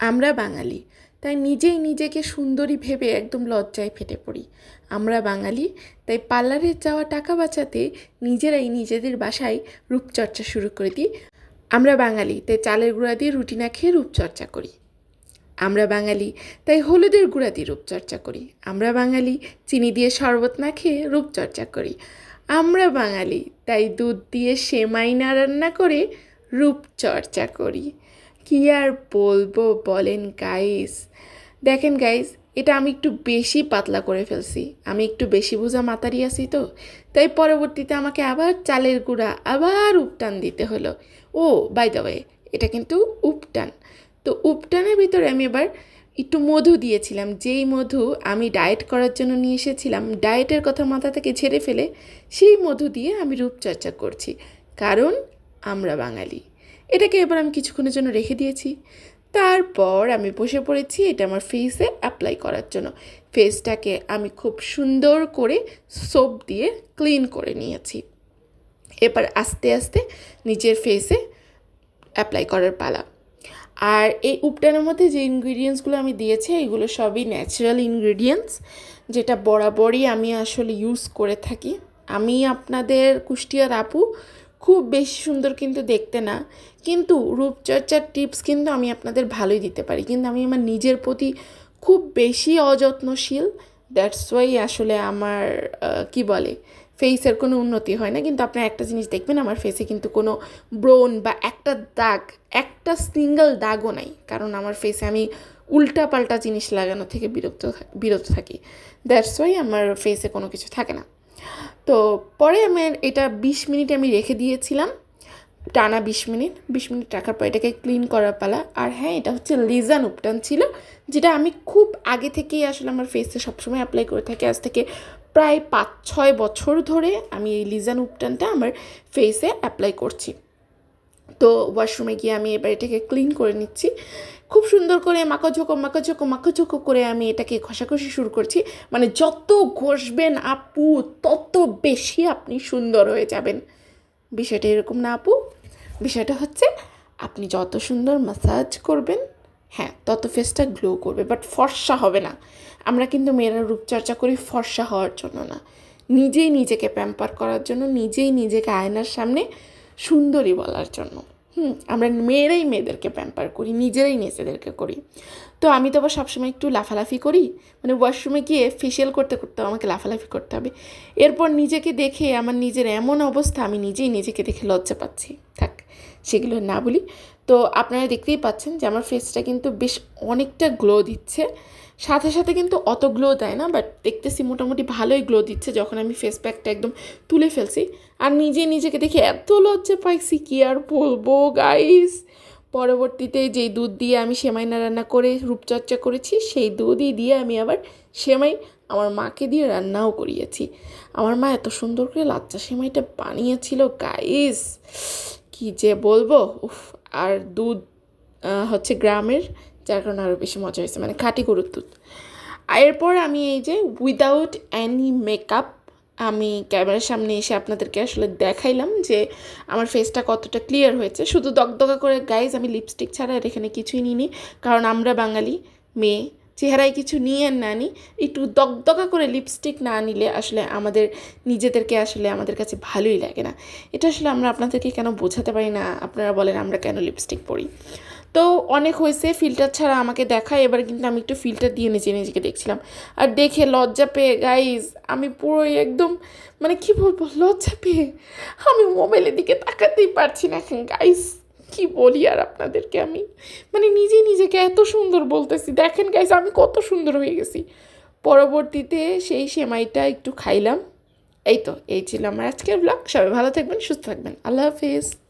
আমরা বাঙালি, তাই নিজেই নিজেকে সুন্দরী ভেবে একদম লজ্জায় ফেটে পড়ি। আমরা বাঙালি, তাই পার্লারে যাওয়া টাকা বাঁচাতে নিজেরাই নিজেদের বাসায় রূপচর্চা শুরু করে দিই। আমরা বাঙালি, তাই চালের গুঁড়া দিয়ে রুটি না খেয়ে রূপচর্চা করি। আমরা বাঙালি, তাই হলুদের গুঁড়া দিয়ে রূপচর্চা করি। আমরা বাঙালি, চিনি দিয়ে শরবত না খেয়ে রূপচর্চা করি। আমরা বাঙালি, তাই দুধ দিয়ে সেমাই না রান্না করে রূপচর্চা করি। কি আর বলব বলেন গাইস দেখেন গাইস এটা আমি একটু বেশি পাতলা করে ফেলছি। আমি একটু বেশি বোঝা মাতারি আছি তো। তাই পরবর্তীতে আমাকে আবার চালের গুঁড়া, আবার উপটান দিতে হলো। ও বাই দ্য ওয়ে এটা কিন্তু উপটান। তো উপটানের ভিতরে আমি এবার একটু মধু দিয়েছিলাম। যেই মধু আমি ডায়েট করার জন্য নিয়ে এসেছিলাম ডায়েটের কথা মাথা থেকে ছেড়ে ফেলে সেই মধু দিয়ে আমি রূপচর্চা করছি। কারণ আমরা বাঙালি। এটাকে এবার আমি কিছুক্ষণের জন্য রেখে দিয়েছি। তারপর আমি বসে পড়েছি এটা আমার ফেসে অ্যাপ্লাই করার জন্য। ফেসটাকে আমি খুব সুন্দর করে সোপ দিয়ে ক্লিন করে নিয়েছি। এবার আস্তে আস্তে নিজের ফেসে অ্যাপ্লাই করার পালা। আর এই উপটানের মধ্যে যে ইনগ্রিডিয়েন্টসগুলো আমি দিয়েছি, এগুলো সবই ন্যাচারাল ইনগ্রিডিয়েন্টস যেটা বরাবরই আমি আসলে ইউজ করে থাকি। আমি আপনাদের কুষ্টিয়ার আপু খুব বেশি সুন্দর কিন্তু দেখতে না। কিন্তু রূপচর্চার টিপস কিন্তু আমি আপনাদের ভালোই দিতে পারি। কিন্তু আমি আমার নিজের প্রতি খুব বেশি অযত্নশীল দ্যাটস ওয়াই আসলে আমার কি বলে ফেসের কোনো উন্নতি হয় না। কিন্তু আপনার একটা জিনিস দেখবেন, আমার ফেসে কিন্তু কোনো ব্রোন বা একটা দাগ, একটা সিঙ্গেল দাগও নাই। কারণ আমার ফেসে আমি উল্টা পাল্টা জিনিস লাগানো থেকে বিরক্ত বিরত থাকি। দ্যাটস ওয়াই আমার ফেসে কোনো কিছু থাকে না। তো পরে আমার এটা বিশ মিনিট আমি রেখে দিয়েছিলাম। টানা বিশ মিনিট বিশ মিনিট রাখার পর এটাকে ক্লিন করার পালা। আর হ্যাঁ এটা হচ্ছে লিজান উপটান ছিল, যেটা আমি খুব আগে থেকেই আসলে আমার ফেসে সবসময় অ্যাপ্লাই করে থাকি। আজ থেকে প্রায় পাঁচ ছয় বছর ধরে আমি এই লিজান উপটানটা আমার ফেসে অ্যাপ্লাই করছি। তো ওয়াশরুমে গিয়ে আমি এবার এটাকে ক্লিন করে নিচ্ছি। খুব সুন্দর করে মাকাঝোকো মাকাঝোকো মাকাঝোকো করে আমি এটাকে ঘষাঘষি শুরু করছি। মানে যত ঘষবেন আপু, তত বেশি আপনি সুন্দর হয়ে যাবেন। বিষয়টা এরকম না আপু। বিষয়টা হচ্ছে, আপনি যত সুন্দর মাসাজ করবেন হ্যাঁ তত ফেসটা গ্লো করবে। বাট ফর্সা হবে না। আমরা কিন্তু মেয়েরা রূপচর্চা করি ফর্সা হওয়ার জন্য না। নিজেই নিজেকে প্যাম্পার করার জন্য, নিজেই নিজেকে আয়নার সামনে সুন্দরী বলার জন্য। হুম, আমরা মেয়েরাই মেয়েদেরকে প্যাম্পার করি, নিজেরাই নিজেদেরকে করি। তো আমি তো আবার সবসময় একটু লাফালাফি করি মানে ওয়াশরুমে গিয়ে ফেসিয়াল করতে করতে আমাকে লাফালাফি করতে হবে। এরপর নিজেকে দেখে, আমার নিজের এমন অবস্থা, আমি নিজেই নিজেকে দেখে লজ্জা পাচ্ছি। থাক, সেগুলো না বলি। তো আপনারা দেখতেই পাচ্ছেন যে আমার ফেসটা কিন্তু বেশ অনেকটা গ্লো দিচ্ছে। সাথে সাথে কিন্তু অত গ্লো দেয় না বাট দেখতেছি মোটামুটি ভালোই গ্লো দিচ্ছে যখন আমি ফেস প্যাকটা একদম তুলে ফেলছি। আর নিজে নিজেকে দেখে এত লজ্জা পাইছি, কি আর বলব গাইস পরবর্তীতে যেই দুধ দিয়ে আমি সেমাই রান্না করে রূপচর্চা করেছি, সেই দুধই দিয়ে আমি আবার সেমাই আমার মাকে দিয়ে রান্নাও করিয়েছি। আমার মা এত সুন্দর করে লাচ্চা সেমাইটা বানিয়েছিল গাইস কি যে বলব? উফ, আর দুধ হচ্ছে গ্রামের যার কারণে আরও বেশি মজা হয়েছে মানে খাঁটি গরুর দুধ। এরপর আমি এই যে উইদাউট অ্যানি মেকআপ আমি ক্যামেরার সামনে এসে আপনাদেরকে আসলে দেখাইলাম যে আমার ফেসটা কতটা ক্লিয়ার হয়েছে। শুধু দগদগা করে গাইজ আমি লিপস্টিক ছাড়া আর এখানে কিছুই নিইনি, কারণ আমরা বাঙালি, মেয়ে, চেহারায় কিছু নিয়ে না নিই, একটু দগদগা করে লিপস্টিক না নিলে আসলে আমাদের, নিজেদেরকে আসলে আমাদের কাছে ভালোই লাগে না। এটা আসলে আমরা আপনাদেরকে কেন বোঝাতে পারি না? আপনারা বলেন, আমরা কেন লিপস্টিক পরি? তো অনেক হয়েছে ফিল্টার ছাড়া আমাকে দেখায়। এবার কিন্তু আমি একটু ফিল্টার দিয়ে নিজে নিজেকে দেখছিলাম। আর দেখে লজ্জা পেয়ে গাইজ আমি পুরোই একদম মানে কি বলব, লজ্জা পেয়ে আমি মোবাইলের দিকে তাকাতেই পারছি না। গাইজ কি বলি আর আপনাদেরকে আমি? মানে নিজে নিজেকে এত সুন্দর বলতেছি। দেখেন গাইজ আমি কত সুন্দর হয়ে গেছি। পরবর্তীতে সেই সেমাইটা একটু খাইলাম। এই তো, এই ছিল আমার আজকের ব্লগ সবাই ভালো থাকবেন, সুস্থ থাকবেন। আল্লাহ হাফিজ।